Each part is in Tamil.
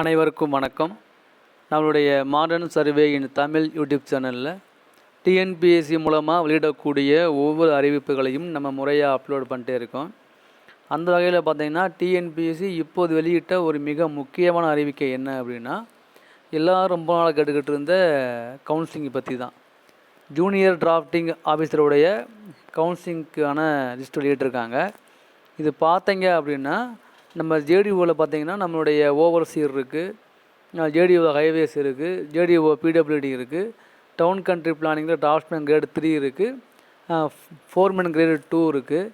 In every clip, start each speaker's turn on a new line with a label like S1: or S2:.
S1: அனைவருக்கும் வணக்கம். நம்மளுடைய modern survey in Tamil YouTube சேனலில் டிஎன்பிஎஸ்சி மூலமாக வெளியிடக்கூடிய ஒவ்வொரு அறிவிப்புகளையும் நம்ம முறையாக அப்லோட் பண்ணிட்டே இருக்கோம். அந்த வகையில் பார்த்திங்கன்னா டிஎன்பிஎஸ்சி இப்போது வெளியிட்ட ஒரு மிக முக்கியமான அறிவிக்கை என்ன அப்படின்னா எல்லாரும் ரொம்ப நாளாக கேட்டுக்கிட்டு இருந்த கவுன்சிலிங் பற்றி தான் ஜூனியர் டிராஃப்டிங் ஆஃபீஸருடைய கவுன்சிலிங்க்கான லிஸ்ட் வெளியிட்டிருக்காங்க. இது பார்த்தீங்க அப்படின்னா நம்ம ஜேடிஓவில் பார்த்தீங்கன்னா நம்மளுடைய ஓவர்சீர் இருக்குது ஜேடிஓ ஹைவேஸ் இருக்குது ஜேடிஓ பிடபிள்யூடி இருக்குது டவுன் கண்ட்ரி பிளானிங்கில் டிராஃப்ட்மேன் கிரேட் த்ரீ இருக்குது ஃபோர்மேன் கிரேடு டூ இருக்குது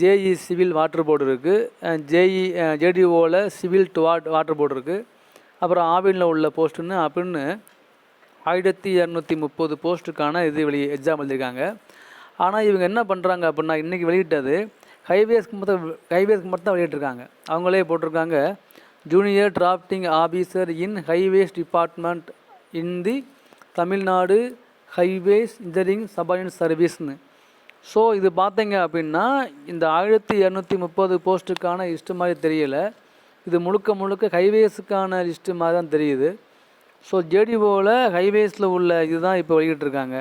S1: ஜேஇ சிவில் வாட்டர் போர்டு இருக்குது ஜேஇ ஜேடிஓவில் civil to what water board இருக்குது அப்புறம் ஆவினில் உள்ள போஸ்ட்டுன்னு அப்படின்னு ஆயிரத்தி இரநூத்தி முப்பது போஸ்ட்டுக்கான இது வெளி எக்ஸாம் எழுதியிருக்காங்க. ஆனால் இவங்க என்ன பண்ணுறாங்க அப்படின்னா இன்றைக்கி வெளியிட்டது ஹைவேஸ்க்கு மட்டும் ஹைவேஸ்க்கு மட்டும் தான் வெளியிட்டிருக்காங்க. அவங்களே போட்டிருக்காங்க. Junior drafting officer in highways department in the Tamil Nadu highways engineering சபாயின் சர்வீஸ்னு ஸோ இது பார்த்தீங்க அப்படின்னா இந்த ஆயிரத்தி இரநூத்தி முப்பது போஸ்ட்டுக்கான லிஸ்ட்டு மாதிரி தெரியலை. இது முழுக்க முழுக்க ஹைவேஸுக்கான லிஸ்ட்டு மாதிரி தான் தெரியுது. ஸோ ஜேடிஓவில் ஹைவேஸில் உள்ள இதுதான் இப்போ வெளியிட்டிருக்காங்க.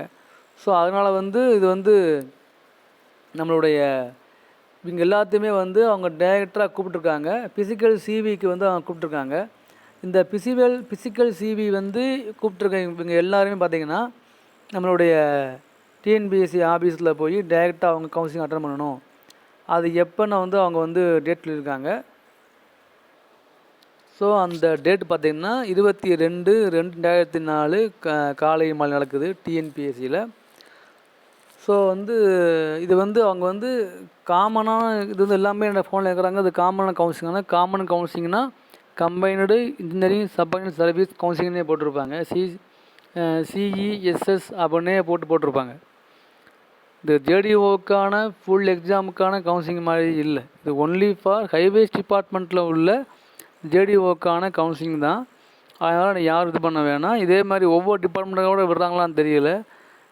S1: ஸோ அதனால் வந்து இது வந்து நம்மளுடைய இவங்க எல்லாத்தையுமே வந்து அவங்க டைரக்டராக கூப்பிட்ருக்காங்க பிசிக்கல் சிவிக்கு வந்து அவங்க கூப்பிட்ருக்காங்க இந்த பிசிவல் பிசிக்கல் சிவி வந்து கூப்பிட்ருக்க இவங்க எல்லாருமே பார்த்திங்கன்னா நம்மளுடைய டிஎன்பிஎஸ்சி ஆஃபீஸில் போய் டேரெக்டாக அவங்க கவுன்சிலிங் அட்டன் பண்ணணும். அது எப்போன்னு வந்து அவங்க வந்து டேட் சொல்லியிருக்காங்க. ஸோ அந்த டேட் பார்த்திங்கன்னா இருபத்தி ரெண்டு ரெண்டு ரெண்டாயிரத்தி நாலு க காலை மாலை நடக்குது டிஎன்பிஎஸ்சியில் ஸோ வந்து இது வந்து அவங்க வந்து காமனான இது வந்து எல்லாமே என்ன ஃபோனில் இருக்கிறாங்க. அது காமனான கவுன்சிலிங்னா காமன் கவுன்சிலிங்னா கம்பைனடு இன்ஜினியரிங் சப்பாயின் சர்வீஸ் கவுன்சிலிங்னே போட்டிருப்பாங்க. சி சிஇஎஸ்எஸ் அப்படின்னே போட்டு போட்டிருப்பாங்க. இந்த ஜேடிஓக்கான ஃபுல் எக்ஸாமுக்கான கவுன்சிலிங் மாதிரி இல்லை. இது ஒன்லி ஃபார் ஹைவேஸ் டிபார்ட்மெண்ட்டில் உள்ள ஜேடிஓக்கான கவுன்சிலிங் தான். அதனால் யாரும் இது பண்ண வேணாம். இதே மாதிரி ஒவ்வொரு டிபார்ட்மெண்ட்டோட விடுறாங்களான்னு தெரியல.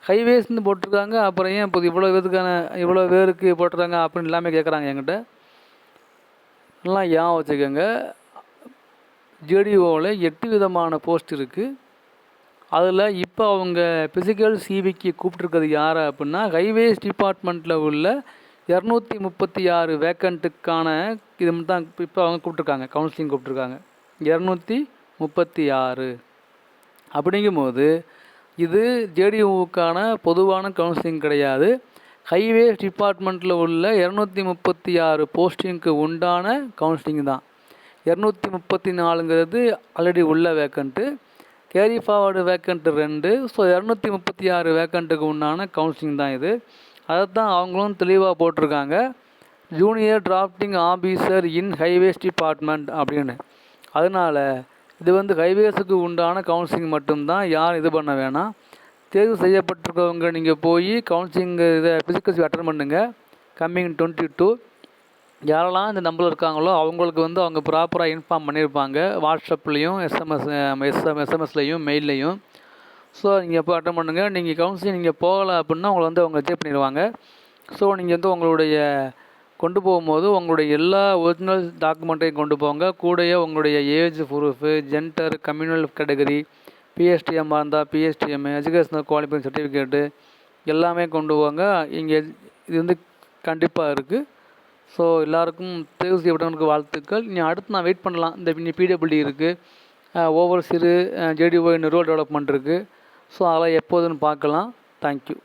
S1: ஹைவேஸ்ன்னு போட்டிருக்காங்க. அப்புறம் ஏன் இப்போ இவ்வளோ பேருக்கான இவ்வளோ பேருக்கு போட்டிருக்காங்க அப்படின்னு எல்லாமே கேட்குறாங்க என்கிட்ட. எல்லாம் ஏன் வச்சுக்கோங்க. ஜேடிஓவில் எட்டு விதமான போஸ்ட் இருக்குது அதில் இப்போ அவங்க ஃபிசிக்கல் சிவிக்கு கூப்பிட்ருக்கிறது யார் அப்படின்னா ஹைவேஸ் டிபார்ட்மெண்ட்டில் உள்ள இரநூத்தி முப்பத்தி ஆறு வேக்கண்ட்டுக்கான இது தான் இப்போ அவங்க கூப்பிட்ருக்காங்க கவுன்சிலிங் கூப்பிட்ருக்காங்க இரநூத்தி முப்பத்தி ஆறு. அப்படிங்கும்போது இது ஜேடியூவுக்கான பொதுவான கவுன்சிலிங் கிடையாது. ஹைவேஸ் டிபார்ட்மெண்ட்டில் உள்ள இரநூத்தி முப்பத்தி ஆறு போஸ்டிங்க்கு உண்டான கவுன்சிலிங் தான். இரநூத்தி முப்பத்தி நாலுங்கிறது ஆல்ரெடி உள்ள வேக்கண்ட்டு கேரி ஃபார்வர்டு வேக்கண்ட்டு ரெண்டு ஸோ இரநூத்தி முப்பத்தி ஆறு வேக்கண்ட்டுக்கு உண்டான கவுன்சிலிங் தான் இது. அதை தான் அவங்களும் தெளிவாக போட்டிருக்காங்க. Junior drafting officer in highways department அப்படின்னு. அதனால் இது வந்து ஹைவேஸுக்கு உண்டான கவுன்சிலிங் மட்டும்தான். யாரும் இது பண்ண வேணாம். தேர்வு செய்யப்பட்டிருக்கவங்க நீங்கள் போய் கவுன்சிலிங் இதை ஃபிசிக்கல்ஸ் அட்டன் பண்ணுங்கள் கம்மிங் டுவெண்ட்டி டூ யாரெல்லாம் இந்த நம்பரில் இருக்காங்களோ அவங்களுக்கு வந்து அவங்க ப்ராப்பராக இன்ஃபார்ம் பண்ணியிருப்பாங்க. வாட்ஸ்அப்லேயும் எஸ்எம்எஸ் எஸ்எம் எஸ்எம்எஸ்லேயும் மெயில்லையும் ஸோ நீங்கள் போய் அட்டன் பண்ணுங்கள் நீங்கள் கவுன்சிலிங் நீங்கள் போகலை அப்படின்னா உங்களை வந்து அவங்க ரிஜெக்ட் பண்ணிடுவாங்க. ஸோ நீங்கள் வந்து உங்களுடைய கொண்டு போகும்போது உங்களுடைய எல்லா ஒரிஜினல் டாக்குமெண்ட்டையும் கொண்டு போங்க. கூடயே உங்களுடைய age proof gender communal category பிஎஸ்டிஎம்மாக இருந்தால் பிஎஸ்டிஎம் எஜுகேஷனல் குவாலிஃபிகேஷன் சர்டிஃபிகேட்டு எல்லாமே கொண்டு போங்க. இங்கே இது வந்து கண்டிப்பாக இருக்குது ஸோ எல்லாருக்கும் தேர்வு செய்யப்பட்டவனுக்கு வாழ்த்துக்கள். நீ அடுத்து நான் வெயிட் பண்ணலாம். இந்த பிடபிள்யூ இருக்குது ஓவர் சிறு ஜேடிஓ நிறுவல் டெவலப்மெண்ட் இருக்குது ஸோ அதெல்லாம் எப்போதுன்னு பார்க்கலாம். தேங்க்யூ